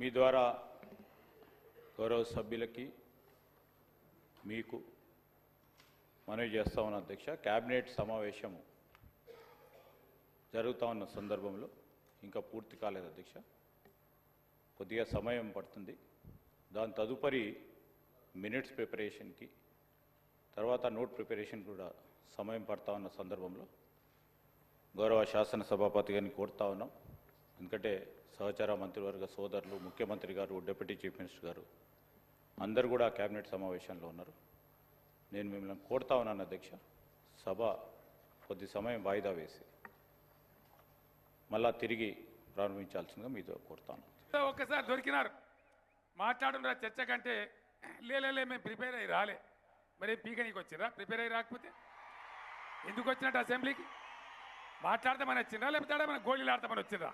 మీ ద్వారా గౌరవ సభ్యులకి మీకు మనవి చేస్తా ఉన్న అధ్యక్ష. క్యాబినెట్ సమావేశము జరుగుతూ ఉన్న సందర్భంలో ఇంకా పూర్తి కాలేదు అధ్యక్ష. కొద్దిగా సమయం పడుతుంది. దాని తదుపరి మినిట్స్ ప్రిపరేషన్కి తర్వాత నోట్ ప్రిపరేషన్ కూడా సమయం పడతా ఉన్న సందర్భంలో గౌరవ శాసన సభాపతి గారిని కోరుతా ఉన్నాం. ఎందుకంటే సహచార మంత్రివర్గ సోదరులు ముఖ్యమంత్రి గారు డిప్యూటీ చీఫ్ మినిస్టర్ గారు అందరు కూడా కేబినెట్ సమావేశంలో ఉన్నారు. నేను మిమ్మల్ని కోరుతా ఉన్నాను అధ్యక్ష. సభ కొద్ది సమయం వాయిదా వేసి మళ్ళా తిరిగి ప్రారంభించాల్సిందిగా మీతో కోరుతాను ఒక్కసారి దొరికినారు. మాట్లాడున్న చర్చ కంటే లేలే మేము ప్రిపేర్ అయ్యి రాలే. మరి పీకనీకి వచ్చిరా ప్రిపేర్ అయ్యి రాకపోతే? ఎందుకు వచ్చినట్టు అసెంబ్లీకి? మాట్లాడదామని వచ్చిందా లేకపోతే మన గోళీలు ఆడతామని వచ్చిందా